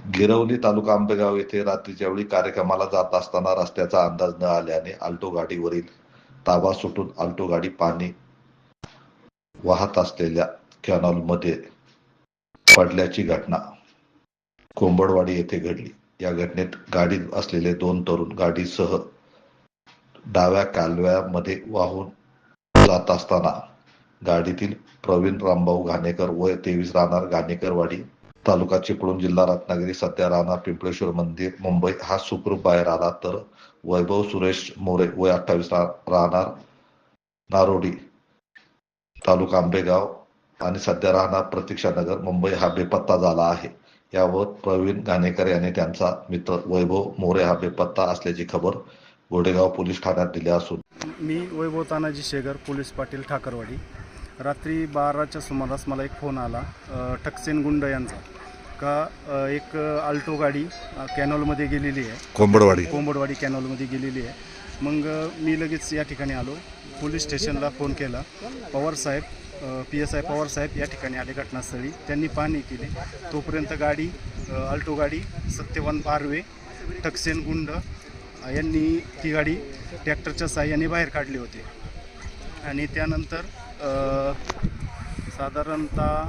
गिरवली तालुका आंबेगाव येथे रात्रीच्या वेळी कार्यक्रमाला जात असताना रस्त्याचा अंदाज न आल्याने आल्टो गाडीवरील ताबा सुटून आल्टो गाडी पाणी वाहत असलेल्या कॅनॉलमध्ये पडल्याची घटना कोंबडवाडी येथे घडली. या घटनेत गाडीत असलेले दोन तरुण गाडीसह डाव्या कालव्यामध्ये वाहून जात असताना गाडीतील प्रवीण रामभाऊ घाणेकर वय तेवीस राहणार घाणेकरवाडी तालुका चिपळूण जिल्हा रत्नागिरी सध्या राहणार पिंपळेश्वर मंदिर मुंबई. हा सुखरूप बाहेर आला तर वैभव सुरेश मोरे वय अठ्ठावीस राहणार नारोडी तालुका आंबेगाव आणि सध्या राहणार प्रतीक्षानगर मुंबई. हा बेपत्ता झाला आहे. यावर प्रवीण घाणेकर यांनी त्यांचा मित्र वैभव मोरे हा बेपत्ता असल्याची खबर गोडेगाव पोलीस ठाण्यात दिली असून. मी वैभव तानाजी शेगर पोलीस पाटील ठाकरवाडी. रात्री बाराच्या सुमारास मला एक फोन आला. ठक्सेन गुंड यांचा. का एक आल्टो गाडी कॅनॉलमध्ये गेलेली आहे. कोंबडवाडी. कोंबडवाडी कॅनॉलमध्ये गेलेली आहे. मग मी लगेच या ठिकाणी आलो. पोलीस स्टेशनला फोन केला. पवारसाहेब पी एस आय पवारसाहेब या ठिकाणी आले घटनास्थळी. त्यांनी पाहणी केली. तोपर्यंत गाडी आल्टो गाडी सत्यवान पारवे ठकसेन गुंड यांनी ती गाडी ट्रॅक्टरच्या साह्याने बाहेर काढली होती. आणि त्यानंतर साधारणतः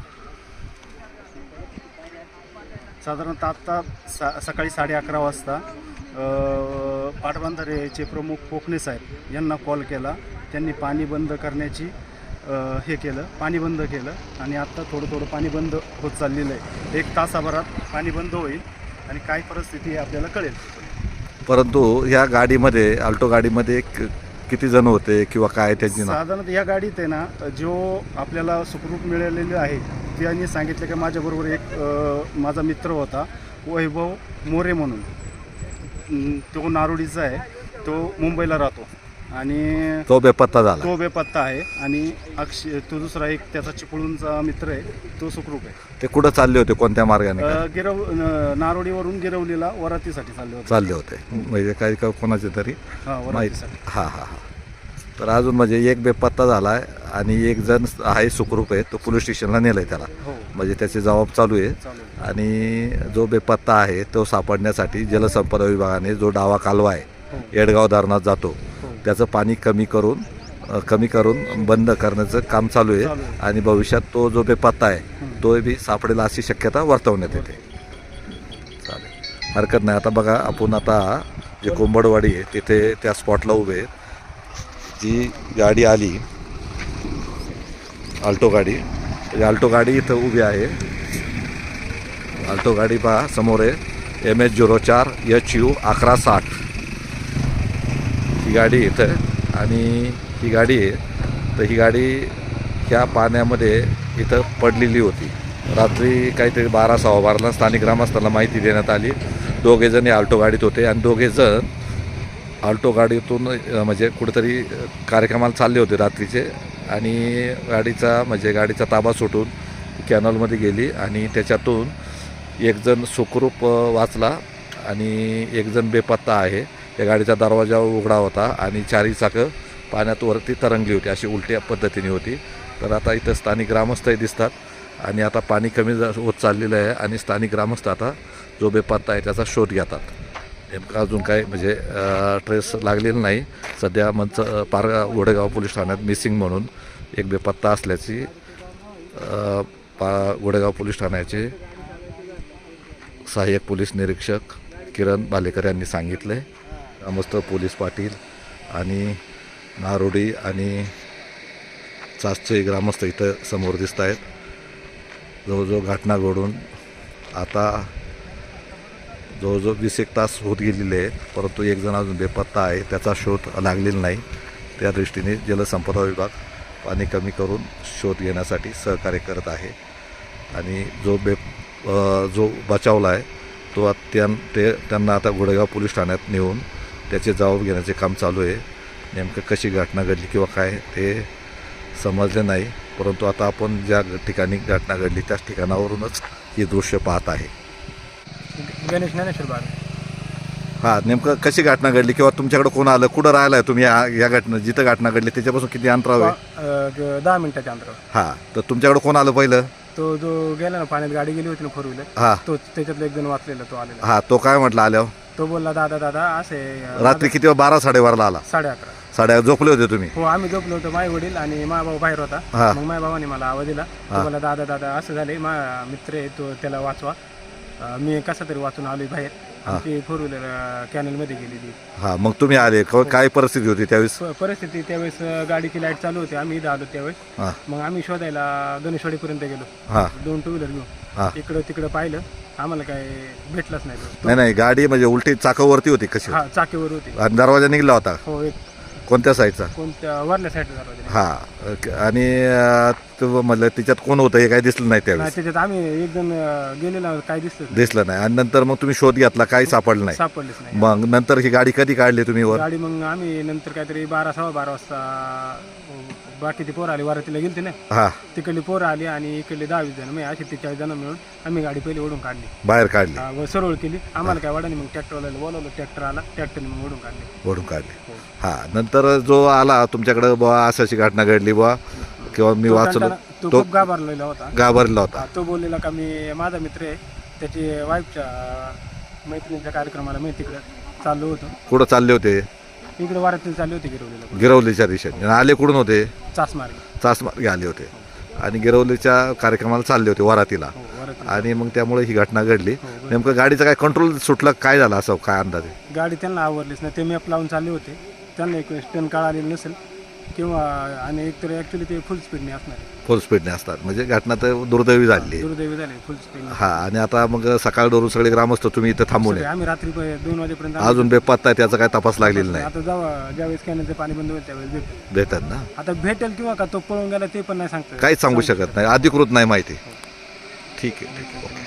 साधारणतः आत्ता सा सकाळी साडे अकरा वाजता पाटबंधारेचे प्रमुख कोकणे साहेब यांना कॉल केला. त्यांनी पाणी बंद करण्याची हे केलं पाणी बंद केलं आणि आत्ता थोडं थोडं पाणी बंद होत चाललेलं आहे. एक तासाभरात पाणी बंद होईल आणि काय परिस्थिती आहे आपल्याला कळेल. परंतु या गाडीमध्ये अल्टो गाडीमध्ये एक किती जण होते किंवा काय त्यांची ना साधारणतः या गाडीत आहे ना जो आपल्याला सुखरूप मिळालेली आहे त्यांनी सांगितलं की माझ्याबरोबर एक अ, माझा मित्र होता वैभव मोरे म्हणून. अं, तो नारोडीचा आहे तो मुंबईला राहतो. आणि तो बेपत्ता झाला. तो बेपत्ता आहे. आणि अक्षय तो दुसरा एक त्याचा चिपळूणचा मित्र आहे. तो सुखरूप आहे. ते कुठं चालले होते? कोणत्या मार्गाने? अ, गिरव नारोडीवरून गिरवलीला वरातीसाठी चालले होते. चालले होते. म्हणजे काही का कोणाचे तरी हा माहीत. वरातीसाठी. हा हा हा. तर अजून म्हणजे एक बेपत्ता झाला आहे आणि एक जण आहे सुखरूप आहे. तो पोलीस स्टेशनला नेलं आहे त्याला. हो. म्हणजे त्याचे जबाब चालू आहे. चालू आहे. आणि जो बेपत्ता आहे तो सापडण्यासाठी जलसंपदा विभागाने जो डावा कालवा आहे हो. येडगाव धरणात जातो. हो त्याचं पाणी कमी करून कमी करून बंद करण्याचं काम चालू आहे. आणि भविष्यात तो जो बेपत्ता आहे. तो बी सापडेल अशी शक्यता वर्तवण्यात येते. चालेल. हरकत नाही. आता बघा आपण आता जे कोंबडवाडी आहे तिथे त्या स्पॉटला उभे आहेत. जी गाडी आली आल्टो गाडी ती आल्टो गाडी इथं उभी आहे. आल्टो गाडी पहा समोर आहे. एम एच झिरो चार एच यू अकरा साठ. ही गाडी इथं आणि ही गाडी आहे. तर ही गाडी ह्या पाण्यामध्ये इथं पडलेली होती. रात्री काहीतरी बारा सव्वा बाराला स्थानिक ग्रामस्थांना माहिती देण्यात आली. दोघे जण आल्टो गाडीत होते आणि दोघेजण आल्टो गाडीतून म्हणजे कुठेतरी कार्यक्रमाला चालले होते रात्रीचे. आणि गाडीचा म्हणजे गाडीचा ताबा सुटून कॅनॉलमध्ये गेली आणि त्याच्यातून एकजण सुखरूप वाचला. आणि एकजण बेपत्ता आहे. या गाडीचा दरवाजा उघडा होता आणि चारही चाकं पाण्यात वरती तरंगली होती. अशी उलट्या पद्धतीने होती. तर आता इथं स्थानिक ग्रामस्थही दिसतात आणि आता पाणी कमी जा- होत चाललेलं आहे आणि स्थानिक ग्रामस्थ आता जो बेपत्ता आहे त्याचा शोध घेतात. नेमकं अजून काय म्हणजे ट्रेस लागलेलं नाही. सध्या मंच पार गोडेगाव पोलीस ठाण्यात मिसिंग म्हणून एक बेपत्ता असल्याची पा गोडेगाव पोलीस ठाण्याचे सहाय्यक पोलीस निरीक्षक किरण बालेकर यांनी सांगितलं आहे ग्रामस्थ पोलीस पाटील आणि नारोडी आणि चासचे ग्रामस्थ इथं समोर दिसत आहेत. जवळजवळ घटना घडून आता जवळजवळ वीस एक तास होत गेलेले आहेत परंतु एक जण अजून बेपत्ता आहे त्याचा शोध लागलेला नाही. त्या दृष्टीने जलसंपदा विभाग पाणी कमी करून शोध घेण्यासाठी सहकार्य करत आहे. आणि जो बे जो बचावला आहे तो अत्यंत त्यां ते त्यांना आता गुडेगाव पोलीस ठाण्यात नेऊन त्याचे जबाब घेण्याचे काम चालू आहे. नेमकं कशी घटना घडली किंवा काय ते समजले नाही. परंतु आता आपण ज्या ठिकाणी घटना घडली त्याच ठिकाणावरूनच हे दृश्य पाहत आहे. गणेश ज्ञानेश्वर बाग. हां नेमकं कशी घटना घडली किंवा तुमच्याकडे कोण आलं? कुठं राहिला आहे तुम्ही या या घटना जिथं घटना घडली त्याच्यापासून किती अंतराव आहे? अ, दहा मिनिटाच्या अंतरावर. हां तर तुमच्याकडे कोण आलं पहिलं? तो जो गेला ना पाण्यात गाडी गेली होती ना फोर व्हीलर हा. तो त्याच्यातला एक जण वाचलेला तो आलेला. हा तो काय म्हटला आल्यावर? तो बोलला दादा दादा असे रात्री किती वेळ बारा साडेबाराला आला? साडे अकरा. साडे झोपले होते तुम्ही? हो आम्ही झोपलो होतो माय वडील आणि मा भाऊ बाहेर होता. हा. मग माय भावाने मला आवाज दिला. तो मला दादा दादा असं झाले मा मित्र आहे तो त्याला वाचवा. अं, मी कसा तरी वाचून आलोय बाहेर. ती फोर व्हीलर कॅनलमध्ये गेलेली हा मग तुम्ही आले. क- काय परिस्थिती होती त्यावेळेस? प- परिस्थिती त्यावेळेस अं, गाडीची लाइट चालू होती. आम्ही इथं आलो त्यावेळेस. हा. मग आम्ही शोधायला गणेशवाडीपर्यंत गेलो. हा. दोन टू व्हीलर हा. घेऊन इकडं तिकडं पाहिलं. आम्हाला काय भेटलंच नाही. तो. नाही नाही गाडी म्हणजे उलटी चाकावरती होती कशी? हा चाकीवर होती. आणि दरवाजा निघला होता? हो एक कोणत्या साईडचा? कोणत्या वरल्या साईडला दरवाजा हा ओके. आणि अं, तो म्हणलं त्याच्यात कोण होतं हे काही दिसलं नाही त्यावेळेस. त्याच्यात आम्ही एक जण गेलेला काय दिसलं. दिसलं नाही. आणि नंतर मग तुम्ही शोध घेतला काही सापडलं नाही. सापडलेच नाही. मग नंतर ही गाडी कधी काढली तुम्ही वर? गाडी मग आम्ही नंतर काहीतरी बारा सव्वा बारा वाजता बाकीची पोरं आली वारातीला गेलते ना. हा. तिकडली पोरं आली आणि इकडले दहावीस जण म्हणजे अशी चाळीस जण मिळून आम्ही गाडी पहिली ओढून काढली. बाहेर काढली. हा, व सरळ केली. आम्हाला काय वाढा मग ट्रॅक्टरवाल्याला बोलवलं ट्रॅक्टर आला ट्रॅक्टरने मग ओढून काढली. ओढून काढली. हा. नंतर जो आला तुमच्याकडे बुवा अशी घटना घडली बुवा. किंवा मी वाचलो तो तो खूप घाबरलेला होता. घाबरला होता. तो बोललेला का मी माझा मित्र आहे त्याची वाईफच्या मैत्रिणीच्या कार्यक्रमाला मी तिकडं चाललो होतो. कुठं चालले होते? इकडे वारातील चालली होती गिरवलेला. गिरवलीच्या दिशेने. आणि आले कुठून होते? चास मार्गे चासमार्गे आले होते. आणि गिरवलीच्या कार्यक्रमाला चालले होते वरातीला. हो आणि मग त्यामुळे ही घटना घडली. हो. नेमकं गाडीचा काय कंट्रोल सुटलं काय झालं? असं काय अंदाजे गाडी त्यांना आवडलीच नाही. ते मॅप लावून चालले होते. त्यांना एक स्टन काळ आलेलं नसेल. किंवा आणि एकतर ॲक्च्युली ते फुल स्पीडने असणार. फुल स्पीडने असतात. म्हणजे घटना तर दुर्दैवी झाली दुर्दैवी झाले फुल स्पीडने हा आणि आता मग सकाळ धरून सगळे ग्रामस्थ तुम्ही इथं थांबून आहे. आम्ही रात्री दोन वाजेपर्यंत अजून बेपत्ता आहे त्याचा काय तपास लागलेला नाही. आता जेव्हा ज्यावेळेस कॅनलचं पाणी बंद होईल त्यावेळेस भेटेल देतात ना? आता भेटेल किंवा का तो पळून गेला ते पण नाही सांगता काहीच सांगू शकत नाही. अधिकृत नाही माहिती. ठीक आहे ठीक आहे. ओके.